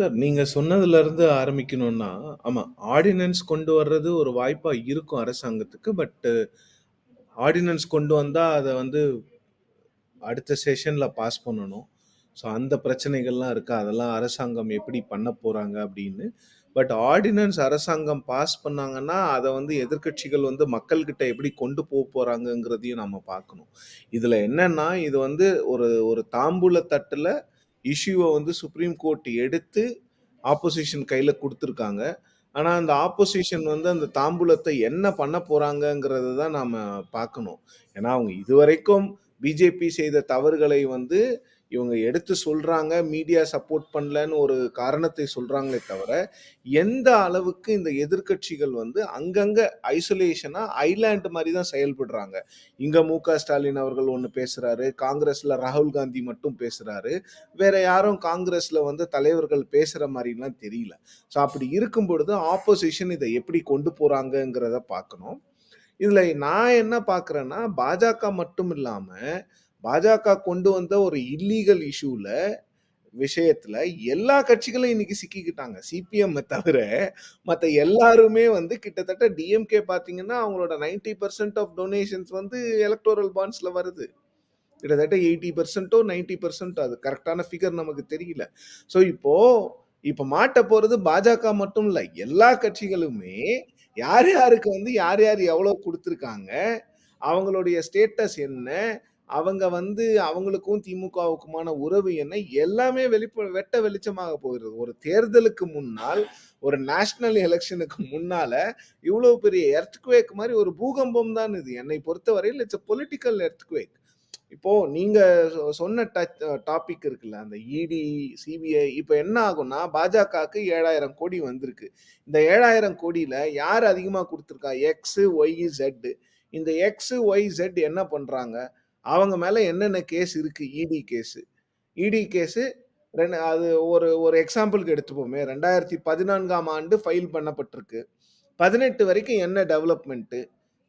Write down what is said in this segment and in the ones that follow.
Sir நீங்க சொன்னதுலருந்து ஆரம்பிக்கணும்னா, ஆமா ordinance கொண்டு வர்றது ஒரு வாய்ப்பா இருக்கும் அரசாங்கத்துக்கு. பட்டு ஆர்டினன்ஸ் கொண்டு வந்தா அத வந்து அடுத்த செஷன்ல பாஸ் பண்ணணும். ஸோ அந்த பிரச்சனைகள்லாம் இருக்கு. அதெல்லாம் அரசாங்கம் எப்படி பண்ண போறாங்க அப்படின்னு. பட் ஆர்டினன்ஸ் அரசாங்கம் பாஸ் பண்ணாங்கன்னா, அத வந்து எதிர்க்கட்சிகள் வந்து மக்கள்கிட்ட எப்படி கொண்டு போ போறாங்கங்கிறதையும் நம்ம பார்க்கணும். இதுல என்னன்னா, இது வந்து ஒரு ஒரு தாம்பூல தட்டுல இஷ்யூவை வந்து சுப்ரீம் கோர்ட் எடுத்து ஆப்போசிஷன் கையில் கொடுத்துருக்காங்க ஆனால் அந்த ஆப்போசிஷன் வந்து அந்த தாம்பூலத்தை என்ன பண்ண போகிறாங்கங்கிறத தான் நாம் பார்க்கணும். ஏன்னா, அவங்க இதுவரைக்கும் பிஜேபி செய்த தவறுகளை வந்து இவங்க எடுத்து சொல்றாங்க. மீடியா சப்போர்ட் பண்ணலன்னு ஒரு காரணத்தை சொல்றாங்களே தவிர, எந்த அளவுக்கு இந்த எதிர்க்கட்சிகள் வந்து அங்கங்க ஐசோலேஷனா ஐலாண்டு மாதிரி தான் செயல்படுறாங்க. இங்க மு.க. ஸ்டாலின் அவர்கள் ஒன்று பேசுறாரு. காங்கிரஸ்ல ராகுல் காந்தி மட்டும் பேசுறாரு. வேற யாரும் காங்கிரஸ்ல வந்து தலைவர்கள் பேசுற மாதிரிலாம் தெரியல. ஸோ அப்படி இருக்கும் பொழுது ஆப்போசிஷன் இதை எப்படி கொண்டு போகிறாங்கங்கிறத பார்க்கணும். இதுல நான் என்ன பார்க்குறேன்னா, பாஜக மட்டும் இல்லாம, பாஜக கொண்டு வந்த ஒரு இல்லீகல் இஷ்யூல விஷயத்துல எல்லா கட்சிகளும் இன்னைக்கு சிக்கிக்கிட்டாங்க. சிபிஎம் தவிர மத்த எல்லாருமே வந்து கிட்டத்தட்ட டிஎம்கே பார்த்தீங்கன்னா, அவங்களோட 90% ஆஃப் டொனேஷன்ஸ் வந்து எலக்டோரல் பாண்ட்ஸ்ல வருது. கிட்டத்தட்ட எயிட்டி பர்சன்ட்டோ நைன்டி பர்சன்ட்டோ அது கரெக்டான ஃபிகர் நமக்கு தெரியல. ஸோ இப்போ இப்ப மாட்ட போறது பாஜக மட்டும் இல்ல. எல்லா கட்சிகளுமே யார் யாருக்கு வந்து யார் யார் எவ்வளோ கொடுத்துருக்காங்க அவங்களுடைய ஸ்டேட்டஸ் என்ன, அவங்க வந்து அவங்களுக்கும் திமுகவுக்குமான உறவு என்ன, எல்லாமே வெளிப்ப வெட்ட வெளிச்சமாக போகிறது. ஒரு தேர்தலுக்கு முன்னால், ஒரு நேஷனல் எலெக்ஷனுக்கு முன்னால இவ்வளோ பெரிய எர்த்குவேக் மாதிரி ஒரு பூகம்பம் தான் இது. என்னை பொறுத்தவரையில் இட்ஸ் பொலிட்டிக்கல் எர்த்குவேக். இப்போ நீங்க சொ சொன்ன டச் டாபிக் இருக்குல்ல, அந்த இடி, சிபிஐ இப்போ என்ன ஆகும்னா, பாஜகவுக்கு ஏழாயிரம் கோடி வந்திருக்கு. இந்த 7000 கோடியில யார் அதிகமாக கொடுத்துருக்கா எக்ஸு ஒய், இசட். இந்த எக்ஸு ஒய், ஜெட் என்ன பண்றாங்க? அவங்க மேல என்னென்ன கேஸ் இருக்கு? இடி கேஸு. இடி கேஸு ரெண்டு அது ஒரு ஒரு எக்ஸாம்பிளுக்கு எடுத்துப்போமே. 2014ஆம் ஆண்டு ஃபைல் பண்ணப்பட்டிருக்கு. 18 வரைக்கும் என்ன டெவலப்மெண்ட்டு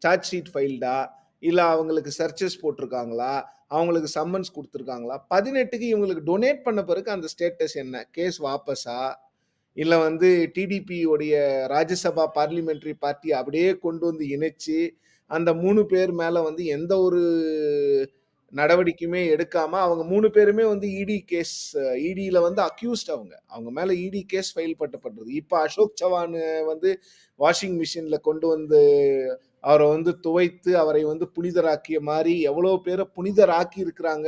சார்ஜ் ஷீட் ஃபைல்டா? இல்லை அவங்களுக்கு சர்ச்சஸ் போட்டிருக்காங்களா அவங்களுக்கு சம்மன்ஸ் கொடுத்துருக்காங்களா பதினெட்டுக்கு இவங்களுக்கு டொனேட் பண்ண பிறகு அந்த ஸ்டேட்டஸ் என்ன? கேஸ் வாபஸா? இல்லை வந்து டிடிபியுடைய ராஜ்யசபா பார்லிமெண்ட்ரி பார்ட்டி அப்படியே கொண்டு வந்து இணைச்சு, அந்த 3 பேர் மேல வந்து எந்த ஒரு நடவடிக்கையுமே எடுக்காம, அவங்க 3 பேருமே வந்து இடி கேஸ் இடியில வந்து அக்யூஸ்ட் அவங்க. அவங்க மேல இடி கேஸ் ஃபைல் பண்ணப்பட்டது. இப்ப அசோக் சவான் வந்து வாஷிங் மிஷின்ல கொண்டு வந்து அவர வந்து துவைத்து, அவரை வந்து புனிதராக்கிய மாரி எவ்வளோ பேர புனிதராக்கி இருக்கிறாங்க,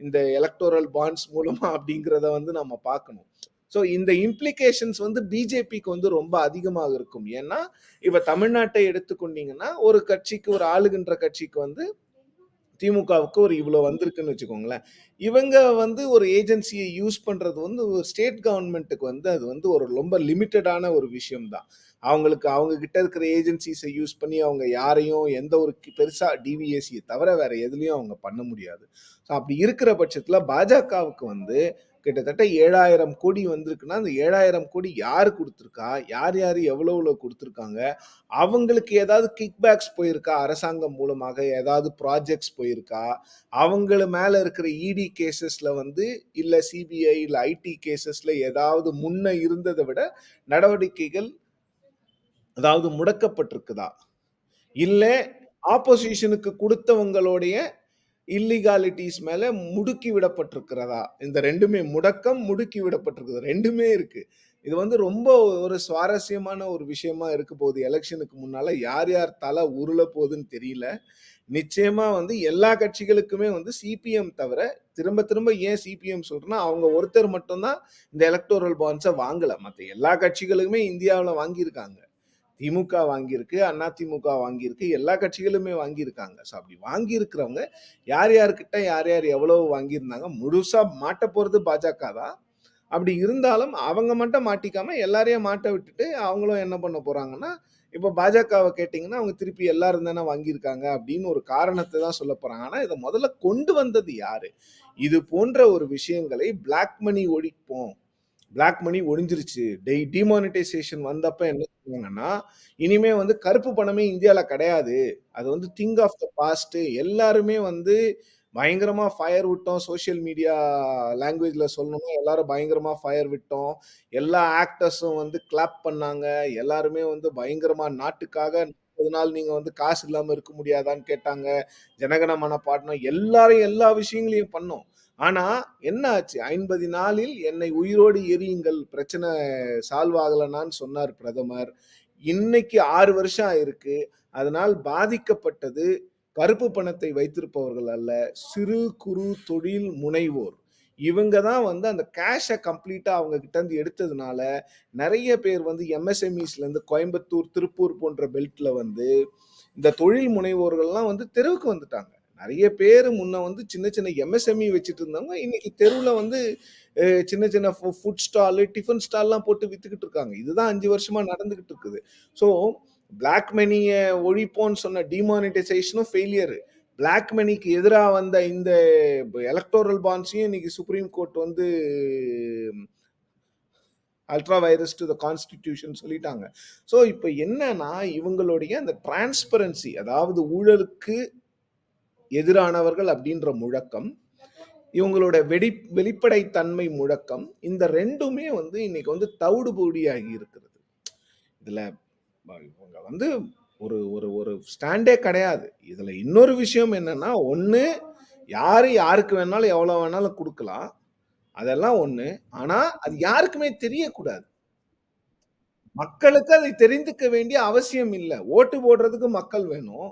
இந்த எலக்டோரல் பாண்ட்ஸ் மூலமா அப்படிங்கிறத வந்து நம்ம பார்க்கணும். ஸோ இந்த இம்ப்ளிகேஷன்ஸ் வந்து பிஜேபிக்கு வந்து ரொம்ப அதிகமாக இருக்கும். ஏன்னா, இப்போ தமிழ்நாட்டை எடுத்துக்கொண்டீங்கன்னா, ஒரு கட்சிக்கு ஒரு ஆளுகின்ற கட்சிக்கு வந்து திமுகவுக்கு ஒரு இவ்வளோ வந்திருக்குன்னு வச்சுக்கோங்களேன். இவங்க வந்து ஒரு ஏஜென்சியை யூஸ் பண்ணுறது வந்து ஒரு ஸ்டேட் கவர்மெண்ட்டுக்கு வந்து அது வந்து ஒரு ரொம்ப லிமிட்டடான ஒரு விஷயம் தான். அவங்களுக்கு அவங்க கிட்ட இருக்கிற ஏஜென்சிஸை யூஸ் பண்ணி அவங்க யாரையும் எந்த ஒரு பெருசாக டிவிஎஸ்சியை தவிர வேற எதுலேயும் அவங்க பண்ண முடியாது. ஸோ அப்படி இருக்கிற பட்சத்தில் பாஜகவுக்கு வந்து கிட்டத்தட்ட 7000 கோடி வந்திருக்குன்னா, அந்த 7000 கோடி யார் கொடுத்துருக்கா யார் யார் எவ்வளோ எவ்வளோ கொடுத்துருக்காங்க அவங்களுக்கு ஏதாவது கிக்பேக்ஸ் போயிருக்கா? அரசாங்கம் மூலமாக ஏதாவது ப்ராஜெக்ட்ஸ் போயிருக்கா? அவங்கள மேலே இருக்கிற இடி கேசஸில் வந்து இல்லை சிபிஐ, இல்லை ஐடி கேசஸில் ஏதாவது முன்ன இருந்ததை விட நடவடிக்கைகள் அதாவது முடக்கப்பட்டிருக்குதா? இல்லை ஆப்போசிஷனுக்கு கொடுத்தவங்களுடைய இல்லீகாலிட்டிஸ் மேல முடுக்கி விடப்பட்டிருக்கிறதா? இந்த ரெண்டுமே முடக்கம், முடுக்கி விடப்பட்டிருக்குது. ரெண்டுமே இருக்கு. இது வந்து ரொம்ப ஒரு சுவாரஸ்யமான ஒரு விஷயமா இருக்க போகுது. எலெக்ஷனுக்கு முன்னால யார் யார் தலை உருள போகுதுன்னு தெரியல. நிச்சயமா வந்து எல்லா கட்சிகளுக்குமே வந்து சிபிஎம் தவிர திரும்ப திரும்ப ஏன் சிபிஎம் சொல்றேன்னா, அவங்க ஒருத்தர் மட்டும்தான் இந்த எலக்டோரல் பாண்ட்ஸை வாங்கல. மற்ற எல்லா கட்சிகளுக்குமே இந்தியாவில் வாங்கியிருக்காங்க. திமுக வாங்கியிருக்கு, அதிமுக வாங்கியிருக்கு. எல்லா கட்சிகளுமே வாங்கியிருக்காங்க. ஸோ அப்படி வாங்கியிருக்கிறவங்க யார் யார்கிட்ட யார் யார் எவ்வளவு வாங்கியிருந்தாங்க? முழுசாக மாட்ட போகிறது பாஜக தான். அப்படி இருந்தாலும் அவங்க மட்டும் மாட்டிக்காம எல்லாரையும் மாட்ட விட்டுட்டு, அவங்களும் என்ன பண்ண போறாங்கன்னா, இப்போ பாஜகவை கேட்டிங்கன்னா அவங்க திருப்பி எல்லாரும் தானே வாங்கியிருக்காங்க அப்படின்னு ஒரு காரணத்தை தான் சொல்ல போகிறாங்க ஆனால் இதை முதல்ல கொண்டு வந்தது யாரு? இது போன்ற ஒரு விஷயங்களை பிளாக் மணி ஒழிப்போம். பிளாக் மணி ஒழிஞ்சிருச்சு. டெய் டிமானிட்டைசேஷன் வந்தப்ப என்ன சொன்னாங்கன்னா, இனிமே வந்து கருப்பு பணமே இந்தியாவில் கிடையாது. அது வந்து திங்க் ஆஃப் த பாஸ்ட் எல்லாருமே வந்து பயங்கரமா ஃபயர் விட்டோம். சோசியல் மீடியா லாங்குவேஜ்ல சொல்லணும்னா எல்லாரும் பயங்கரமா ஃபயர் விட்டோம். எல்லா ஆக்டர்ஸும் வந்து கிளாப் பண்ணாங்க. எல்லாருமே வந்து பயங்கரமா நாட்டுக்காக 30 நாள் நீங்க வந்து காசு இல்லாம இருக்க முடியாதான்னு கேட்டாங்க. ஜனகணமன பாடணும் எல்லாரும் எல்லா விஷயங்களையும் பண்ணோம். ஆனா என்ன ஆச்சு? 50 நாளில் என்னை உயிரோடு எரியுங்கள். பிரச்சனை சால்வ் ஆகலனான்னு சொன்னார் பிரதமர். இன்னைக்கு ஆறு வருஷம் ஆயிருக்கு. அதனால் பாதிக்கப்பட்டது கருப்பு பணத்தை வைத்திருப்பவர்கள் அல்ல. சிறு, குறு தொழில் முனைவோர். இவங்க தான் வந்து அந்த கேஷை கம்ப்ளீட்டா அவங்க கிட்ட இருந்து எடுத்ததுனால, நிறைய பேர் வந்து எம்எஸ்எம்இஸ்லேருந்து கோயம்புத்தூர், திருப்பூர் போன்ற பெல்ட்ல வந்து இந்த தொழில் முனைவோர்கள்லாம் வந்து தெருவுக்கு வந்துட்டாங்க. நிறைய பேர் முன்ன வந்து சின்ன சின்ன எம்எஸ்எம்இ வச்சுட்டு இருந்தவங்க, இன்னைக்கு தெருவில் வந்து சின்ன சின்ன ஃபு ஃபுட் ஸ்டாலு, டிஃபன் ஸ்டால்லாம் போட்டு வித்துக்கிட்டு இருக்காங்க. இதுதான் அஞ்சு வருஷமா நடந்துகிட்டு இருக்குது. ஸோ பிளாக் மணியை ஒழிப்போன்னு சொன்ன டிமானிட்டைசேஷனும் ஃபெயிலியரு பிளாக் மணிக்கு எதிராக வந்த இந்த எலக்டோரல் பாண்ட்ஸையும் இன்னைக்கு சுப்ரீம் கோர்ட் வந்து ultra vires to the constitution சொல்லிட்டாங்க. ஸோ இப்போ என்னன்னா, இவங்களுடைய அந்த டிரான்ஸ்பரன்சி அதாவது ஊழலுக்கு எதிரானவர்கள் அப்படின்ற முழக்கம், இவங்களோட வெடி வெளிப்படைத்தன்மை முழக்கம், இந்த ரெண்டுமே வந்து இன்னைக்கு வந்து தவிடுபொடியாகி இருக்கிறது. இதில் இவங்க வந்து ஒரு ஒரு ஒரு ஸ்டாண்டே கிடையாது. இதில் இன்னொரு விஷயம் என்னன்னா, ஒன்று யார் யாருக்கு வேணாலும் எவ்வளோ வேணாலும் கொடுக்கலாம் அதெல்லாம் ஒன்று ஆனால் அது யாருக்குமே தெரியக்கூடாது. மக்களுக்கு அதை தெரிந்துக்க வேண்டிய அவசியம் இல்லை ஓட்டு போடுறதுக்கு மக்கள் வேணும்.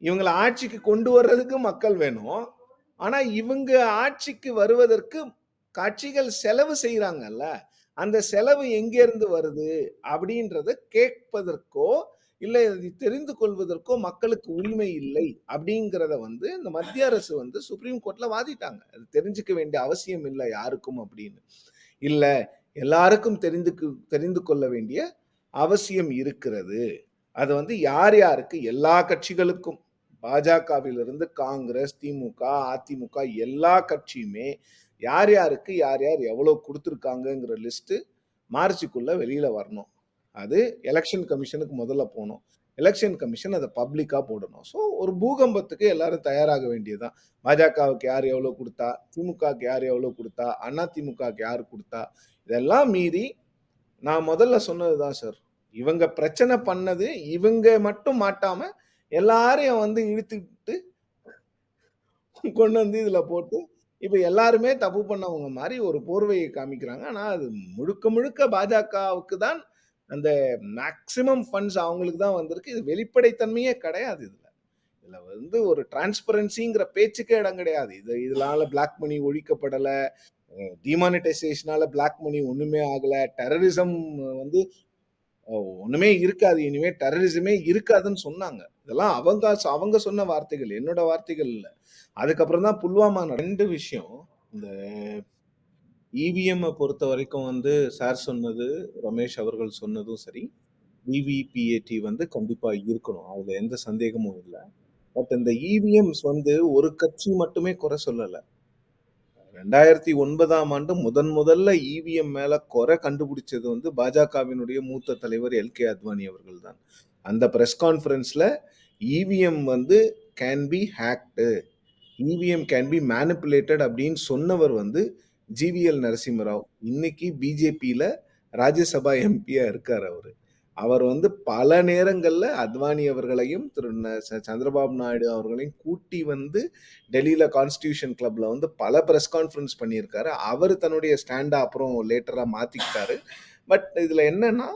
இவங்களை ஆட்சிக்கு கொண்டு வர்றதுக்கு மக்கள் வேணும். ஆனா இவங்க ஆட்சிக்கு வருவதற்கு கட்சிகள் செலவு செய்கிறாங்கல்ல அந்த செலவு எங்கேருந்து வருது? அப்படின்றத கேட்பதற்கோ, இல்லை அதை தெரிந்து கொள்வதற்கோ மக்களுக்கு உரிமை இல்லை. அப்படிங்கிறத வந்து இந்த மத்திய அரசு வந்து சுப்ரீம் கோர்ட்டில் வாதிட்டாங்க. அது தெரிஞ்சுக்க வேண்டிய அவசியம் இல்லை யாருக்கும் அப்படின்னு. இல்லை எல்லாருக்கும் தெரிந்துக்கு தெரிந்து கொள்ள வேண்டிய அவசியம் இருக்கிறது. அது வந்து யார் யாருக்கு எல்லா கட்சிகளுக்கும் பாஜகவிலிருந்து காங்கிரஸ், திமுக, அதிமுக எல்லா கட்சியுமே யார் யாருக்கு யார் யார் எவ்வளோ கொடுத்துருக்காங்கங்கிற லிஸ்ட்டு மார்ச்சுக்குள்ளே வெளியில் வரணும். அது எலெக்ஷன் கமிஷனுக்கு முதல்ல போகணும் எலெக்ஷன் கமிஷன் அதை பப்ளிக்காக போடணும். ஸோ ஒரு பூகம்பத்துக்கு எல்லாரும் தயாராக வேண்டியதுதான் பாஜகவுக்கு யார் எவ்வளோ கொடுத்தா திமுகவுக்கு யார் எவ்வளோ குடுத்தா? அதிமுகவுக்கு யார் கொடுத்தா இதெல்லாம் மீறி நான் முதல்ல சொன்னது தான் சார். இவங்க பிரச்சனை பண்ணது இவங்க மட்டும் மாட்டாமல் எல்லாரையும் வந்து இழுத்துக்கிட்டு கொண்டு வந்து இதில் போட்டு, இப்போ எல்லாருமே தப்பு பண்ணவங்க மாதிரி ஒரு போர்வையை காமிக்கிறாங்க. ஆனால் அது முழுக்க முழுக்க பாஜகவுக்கு தான் அந்த மேக்ஸிமம் ஃபண்ட்ஸ் அவங்களுக்கு தான் வந்திருக்கு. இது வெளிப்படைத்தன்மையே கிடையாது இதில் இதில் வந்து ஒரு டிரான்ஸ்பரன்சிங்கிற பேச்சுக்கே இடம் கிடையாது. இது இதனால பிளாக் மணி ஒழிக்கப்படலை டிமானிட்டைசேஷனால பிளாக் மணி ஒன்றுமே ஆகலை டெரரிசம் வந்து ஒண்ணுமே இருக்காது. இனிமே டெரரிசமே இருக்காதுன்னு சொன்னாங்க. இதெல்லாம் அவங்க அவங்க சொன்ன வார்த்தைகள். என்னோட வார்த்தைகள் இல்ல. அதுக்கப்புறம் தான் புல்வாமா ரெண்டு விஷயம். இந்த ஈவிஎம்மை பொறுத்த வரைக்கும் வந்து சார் சொன்னது, ரமேஷ் அவர்கள் சொன்னதும் சரி. விவிபிஏடி வந்து கண்டிப்பா இருக்கணும். அதுல எந்த சந்தேகமும் இல்லை பட் இந்த இவிஎம்ஸ் வந்து ஒரு கட்சி மட்டுமே குறை சொல்லலை 2009ஆம் ஆண்டு முதன் முதல்ல இவிஎம் மேல குறை கண்டுபிடிச்சது வந்து பாஜகவினுடைய மூத்த தலைவர் எல்.கே. அத்வானி அவர்கள் தான். அந்த பிரஸ் கான்ஃபரன்ஸ்ல இவிஎம் வந்து can be hacked. EVM can be manipulated அப்படின்னு சொன்னவர் வந்து ஜிவிஎல் நரசிம்மராவ். இன்னைக்கு பிஜேபியில ராஜ்யசபா எம்பியா இருக்கார் அவரு. அவர் வந்து பல நேரங்களில் அத்வானி அவர்களையும், திரு ந ச சந்திரபாபு நாயுடு அவர்களையும் கூட்டி வந்து டெல்லியில் கான்ஸ்டியூஷன் கிளப்ல வந்து பல ப்ரெஸ் கான்ஃபரன்ஸ் பண்ணியிருக்காரு. அவர் தன்னுடைய ஸ்டாண்டை அப்புறம் லேட்டராக மாற்றிக்கிட்டாரு பட் இதில் என்னன்னா,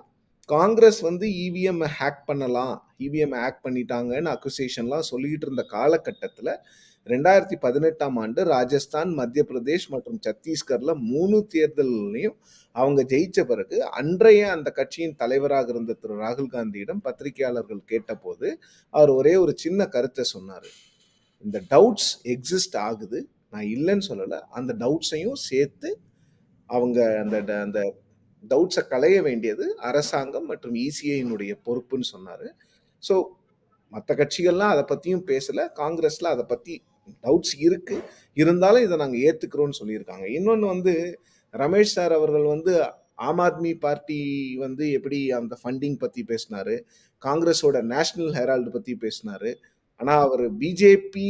காங்கிரஸ் வந்து இவிஎம் ஹேக் பண்ணலாம். இவிஎம் ஹேக் பண்ணிட்டாங்கன்னு அக்யூசேஷன்லாம் சொல்லிக்கிட்டு இருந்த காலகட்டத்தில் 2018ஆம் ஆண்டு ராஜஸ்தான், மத்திய பிரதேஷ் மற்றும் சத்தீஸ்கர்ல மூணு தேர்தல்லையும் அவங்க ஜெயிச்ச பிறகு, அன்றைய அந்த கட்சியின் தலைவராக இருந்த திரு ராகுல் காந்தியிடம் பத்திரிகையாளர்கள் கேட்டபோது, அவர் ஒரே ஒரு சின்ன கருத்தை சொன்னாரு. இந்த டவுட்ஸ் எக்ஸிஸ்ட் ஆகுது. நான் இல்லைன்னு சொல்லலை அந்த டவுட்ஸையும் சேர்த்து அவங்க அந்த ட அந்த டவுட்ஸை களைய வேண்டியது அரசாங்கம் மற்றும் இசிஐனுடைய பொறுப்புன்னு சொன்னார் ஸோ மற்ற கட்சிகள்லாம் அதை பற்றியும் பேசலை காங்கிரஸ்ல அதை பற்றி டவுட்ஸ் இருக்கு. இருந்தாலும் இதை நாங்கள் ஏத்துக்கிறோம்னு சொல்லியிருக்காங்க. இன்னொன்று வந்து ரமேஷ் சார் அவர்கள் வந்து ஆம் ஆத்மி பார்ட்டி வந்து எப்படி அந்த ஃபண்டிங் பற்றி பேசினார் காங்கிரஸோட நேஷனல் ஹெரால்டு பற்றி பேசினார் ஆனால் அவர் பிஜேபி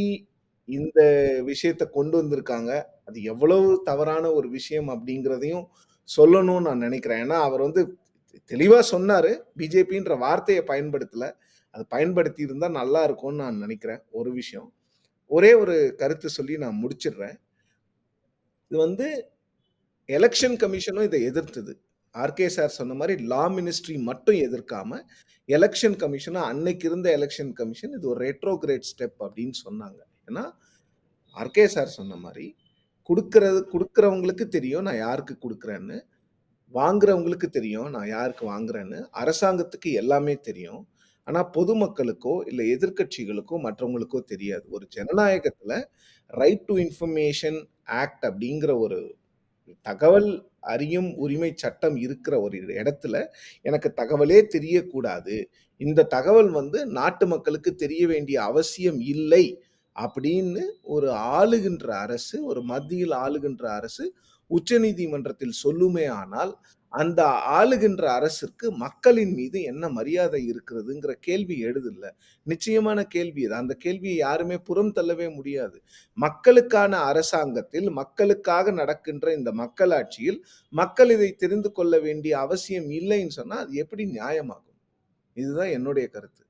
இந்த விஷயத்தை கொண்டு வந்திருக்காங்க. அது எவ்வளவு தவறான ஒரு விஷயம் அப்படிங்கிறதையும் சொல்லணும்னு நான் நினைக்கிறேன் ஏன்னா, அவர் வந்து தெளிவாக சொன்னார் பிஜேபின்ற வார்த்தையை பயன்படுத்தலை அது பயன்படுத்தி இருந்தால் நல்லா இருக்கும்னு நான் நினைக்கிறேன் ஒரு விஷயம். ஒரே ஒரு கருத்து சொல்லி நான் முடிச்சிடுறேன். இது வந்து எலெக்ஷன் கமிஷனும் இதை எதிர்த்தது. ஆர்கே சார் சொன்ன மாதிரி லா மினிஸ்ட்ரி மட்டும் எதிர்க்காம, எலெக்ஷன் கமிஷனும் அன்னைக்கு இருந்த எலெக்ஷன் கமிஷன் இது ஒரு ரெட்ரோகிரேட் ஸ்டெப் அப்படின்னு சொன்னாங்க. ஏன்னா, ஆர்கே சார் சொன்ன மாதிரி கொடுக்கறது கொடுக்குறவங்களுக்கு தெரியும் நான் யாருக்கு கொடுக்குறேன்னு வாங்குறவங்களுக்கு தெரியும் நான் யாருக்கு வாங்குறேன்னு. அரசாங்கத்துக்கு எல்லாமே தெரியும். ஆனா, பொதுமக்களுக்கோ, இல்ல எதிர்க்கட்சிகளுக்கோ, மற்றவங்களுக்கோ தெரியாது. ஒரு ஜனநாயகத்துல ரைட் டு இன்ஃபர்மேஷன் ஆக்ட் அப்படிங்கிற ஒரு தகவல் அறியும் உரிமை சட்டம் இருக்கிற ஒரு இடத்துல, எனக்கு தகவலே தெரியக்கூடாது. இந்த தகவல் வந்து நாட்டு மக்களுக்கு தெரிய வேண்டிய அவசியம் இல்லை. அப்படின்னு ஒரு ஆளுகின்ற அரசு, ஒரு மத்தியில் ஆளுகின்ற அரசு உச்சநீதிமன்றத்தில் சொல்லுமே ஆனால் அந்த ஆளுகின்ற அரசிற்கு மக்களின் மீது என்ன மரியாதை இருக்கிறதுங்கிற கேள்வி எழுதில்ல நிச்சயமான கேள்வி அது. அந்த கேள்வியை யாருமே புறம் தள்ளவே முடியாது. மக்களுக்கான அரசாங்கத்தில், மக்களுக்காக நடக்கின்ற இந்த மக்களாட்சியில், மக்கள் இதை தெரிந்து கொள்ள வேண்டிய அவசியம் இல்லைன்னு சொன்னால் அது எப்படி நியாயமாகும்? இதுதான் என்னுடைய கருத்து.